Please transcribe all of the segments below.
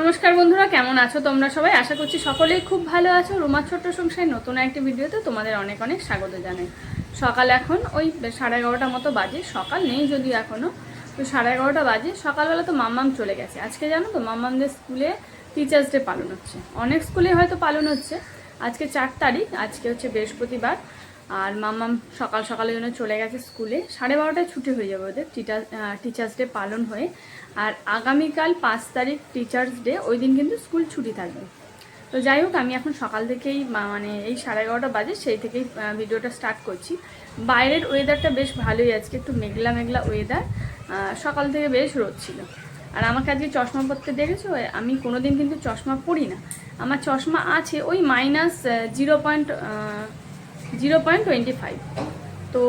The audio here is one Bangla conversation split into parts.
নমস্কার বন্ধুরা, কেমন আছো তোমরা সবাই? আশা করছি সকলেই খুব ভালো আছো। রুমার ছোট্ট সংসার নতুন একটি ভিডিওতে তোমাদের অনেক অনেক স্বাগত জানাই। সকাল এখন, ওই সাড়ে এগারোটার মতো বাজে, সকাল নেই যদিও এখনও তো সাড়ে এগারোটা বাজে, সকালবেলা তো মাম্মাম চলে গেছে। আজকে জানো তো, মাম্মামদের স্কুলে টিচার্স ডে পালন হচ্ছে। অনেক স্কুলে হয়তো পালন হচ্ছে। আজকে চার তারিখ, আজকে হচ্ছে বৃহস্পতিবার। আর মাম্মাম সকাল সকালের জন্য চলে গেছে স্কুলে। সাড়ে বারোটায় ছুটি হয়ে যাবে ওদের টিচার টিচার্স ডে পালন হয়ে। আর আগামীকাল পাঁচ তারিখ টিচার্স ডে ওই দিন কিন্তু স্কুল ছুটি থাকবে। তো যাই হোক, আমি এখন সকাল থেকেই মানে এই সাড়ে এগারোটা বাজে, সেই থেকেই ভিডিওটা স্টার্ট করছি। বাইরের ওয়েদারটা বেশ ভালোই আজকে, একটু মেঘলা মেঘলা ওয়েদার সকাল থেকে বেশ রোদ ছিল। আর আমাকে আজকে চশমা পরতে দেখেছ? আমি কোনো দিন কিন্তু চশমা পরি না। আমার চশমা আছে ওই minus zero point zero point twenty five. তো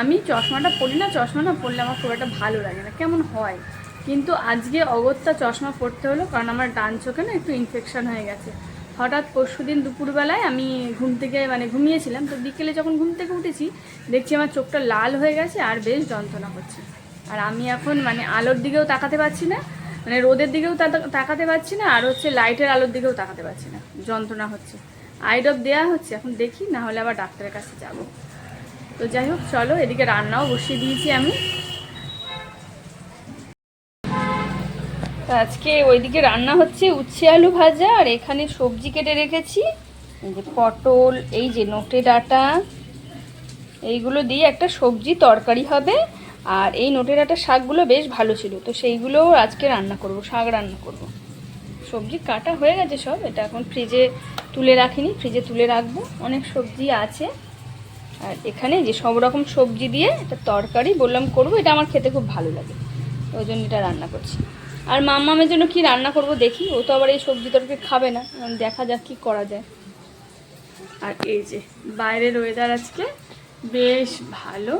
আমি চশমাটা পরি না, চশমা না পরলে আমার খুব একটা ভালো লাগে না। কেমন হয়? কিন্তু আজকে অগত্যা চশমা পরতে হলো, কারণ আমার ডান চোখে না একটু ইনফেকশান হয়ে গেছে। হঠাৎ পরশু দিন দুপুরবেলায় আমি ঘুম থেকে মানে ঘুমিয়েছিলাম, তো বিকেলে যখন ঘুম থেকে উঠেছি, দেখছি আমার চোখটা লাল হয়ে গেছে আর বেশ যন্ত্রণা হচ্ছে আর আমি এখন মানে আলোর দিকেও তাকাতে পারছি না মানে রোদের দিকেও তাকাতে পারছি না, আর হচ্ছে লাইটের আলোর দিকেও তাকাতে পারছি না। যন্ত্রণা হচ্ছে। আই ড্রপ দেওয়া হচ্ছে, এখন দেখি, না হলে আবার ডাক্তারের কাছে যাব। তো যাই হোক, চলো, এদিকে রান্নাও বসিয়ে দিয়েছি আমি। আজকে ওইদিকে রান্না হচ্ছে উচ্ছে আলু ভাজা, আর এখানে সবজি কেটে রেখেছি। যে পটল, এই যে নোটে ডাঁটা, এইগুলো দিয়ে একটা সবজি তরকারি হবে। আর এই নোটে ডাটা শাকগুলো বেশ ভালো ছিল, তো সেইগুলো আজকে রান্না করব, শাক রান্না করব। সবজি কাটা হয়ে গেছে সব, এটা এখন ফ্রিজে তুলে রাখিনি, ফ্রিজে তুলে রাখব। অনেক সবজি আছে। আর এখানে যে সব রকম সবজি দিয়ে একটা তরকারি বললাম করব, এটা আমার খেতে খুব ভালো লাগে। ওই জন্য এটা রান্না করছি। আর মাম্মামের জন্য কি রান্না করব দেখি, ও তো আবার এই সবজি তরকারি খাবে না। দেখা যাক কি করা যায়। আর এই যে বাইরের ওয়েদার আজকে বেশ ভালো।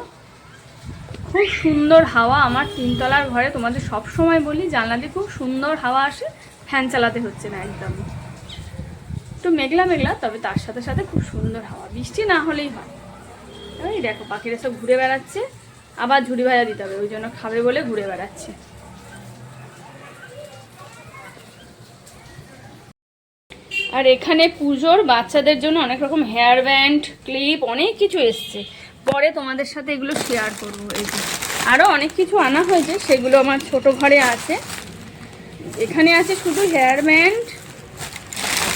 খুব সুন্দর হাওয়া। আমার তিনতলার ঘরে তোমাদের সব সময় বলি জানলা দিয়ে খুব সুন্দর হাওয়া আসে। ফ্যান চালাতে হচ্ছে না একদম। একটু মেঘলা মেঘলা, তবে তার সাথে সাথে খুব সুন্দর হাওয়া। বৃষ্টি না হলেই হয়। এই দেখো, পাখিরা সব ঘুরে বেড়াচ্ছে। আবার ঝুড়ি ভাজা দিতে হবে, ওই জন্য খাবে বলে ঘুরে বেড়াচ্ছে। আর এখানে পুজোর বাচ্চাদের জন্য অনেক রকম হেয়ার ব্যান্ড ক্লিপ অনেক কিছু এসছে। পরে তোমাদের সাথে এগুলো শেয়ার করব। এই আরও অনেক কিছু আনা হয়েছে, সেগুলো আমার ছোট ঘরে আছে। এখানে আছে শুধু হেয়ার ব্যান্ড,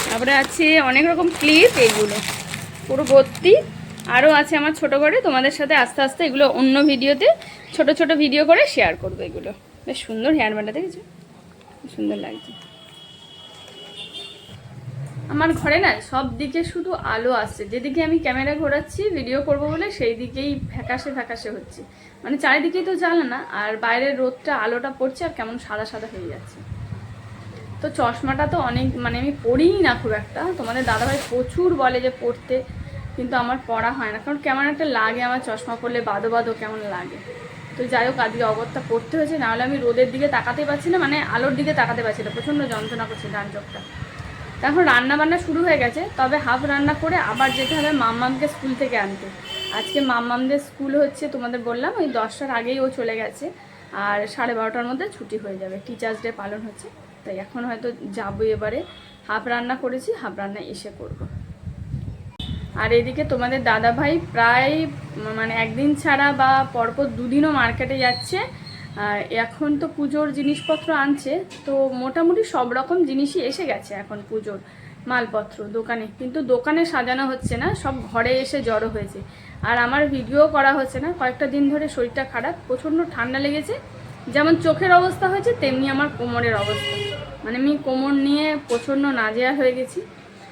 তারপরে আছে অনেক রকম ক্লিপ এইগুলো পুরো ভর্তি। আরও আছে আমার ছোট ঘরে, তোমাদের সাথে আস্তে আস্তে এগুলো অন্য ভিডিওতে ছোট ছোট ভিডিও করে শেয়ার করব এগুলো। বেশ সুন্দর হেয়ার ব্যান্ডটা, দেখেছ? সুন্দর লাগছে। আমার ঘরে না সব দিকে শুধু আলো আসছে। যেদিকে আমি ক্যামেরা ঘোরাচ্ছি ভিডিও করব বলে সেই দিকেই ফ্যাকাশে ফ্যাকাশে হচ্ছে। মানে চারিদিকেই তো জ্বালানা আর বাইরের রোদটা, আলোটা পড়ছে আর কেমন সাদা সাদা হয়ে যাচ্ছে। তো চশমাটা তো অনেক মানে আমি পড়িই না খুব একটা। তোমাদের দাদাভাই প্রচুর বলে যে পড়তে, কিন্তু আমার পড়া হয় না। কারণ কেমন একটা লাগে আমার চশমা পড়লে বাদো বাদো কেমন লাগে। তো যাই হোক, আজকে অগত্যা পড়তে হয়েছে, নাহলে আমি রোদের দিকে তাকাতে পারছি না মানে আলোর দিকে তাকাতে পারছি না, প্রচণ্ড যন্ত্রণা করছে ডান চোখটা এখন রান্না বান্না শুরু হয়ে গেছে, তবে হাফ রান্না করে আবার যেতে হবে মাম্মামকে স্কুল থেকে আনতে। আজকে মাম্মামদের স্কুল হচ্ছে, তোমাদের বললাম, ওই দশটার আগেই ও চলে গেছে, আর সাড়ে বারোটার মধ্যে ছুটি হয়ে যাবে। টিচার্স ডে পালন হচ্ছে। তাই এখন হয়তো যাব এবারে। হাফ রান্না করেছি, হাফ রান্না এসে করব। আর এদিকে তোমাদের দাদা ভাই প্রায় মানে একদিন ছাড়া বা পরপর দুদিনও মার্কেটে যাচ্ছে। এখন তো পুজোর জিনিসপত্র আনছে, তো মোটামুটি সব রকম জিনিসই এসে গেছে এখন পুজোর মালপত্র দোকানে। কিন্তু দোকানে সাজানো হচ্ছে না, সব ঘরে এসে জড়ো হয়েছে। আর আমার ভিডিও করা হচ্ছে না, কয়েকটা দিন ধরে শরীরটা খারাপ, প্রচণ্ড ঠান্ডা লেগেছে। যেমন চোখের অবস্থা হয়েছে, তেমনি আমার কোমরের অবস্থা। মানে আমি কোমর নিয়ে প্রচণ্ড নাজেয়া হয়ে গেছি।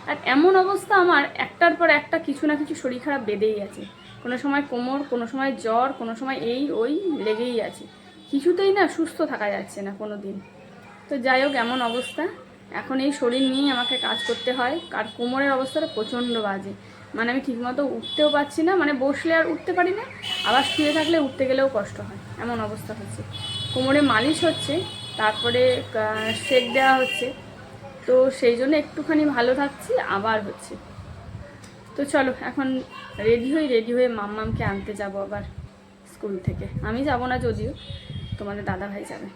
আর এমন অবস্থা আমার, একটার পর একটা কিছু না কিছু শরীর খারাপ বেঁধেই আছে। কোনো সময় কোমর, কোনো সময় জ্বর, কোনো সময় এই, ওই লেগেই আছে। কিছুতেই না সুস্থ থাকা যাচ্ছে না কোনো দিন তো যাই হোক, এমন অবস্থা। এখন এই শরীর নিয়েই আমাকে কাজ করতে হয়। আর কোমরের অবস্থাটা প্রচণ্ড বাজে। মানে আমি ঠিকমতো উঠতেও পারছি না মানে বসলে আর উঠতে পারি না, আবার শুয়ে থাকলে উঠতে গেলেও কষ্ট হয়, এমন অবস্থা হচ্ছে। কোমরে মালিশ হচ্ছে, তারপরে সেক দেওয়া হচ্ছে, তো সেই জন্য একটুখানি ভালো থাকছি, আবার হচ্ছে। তো চলো, এখন রেডি হই রেডি হয়ে মাম্মামকে আনতে যাব আবার স্কুল থেকে। আমি যাব না যদিও, তোমাদের দাদা ভাই যাবে।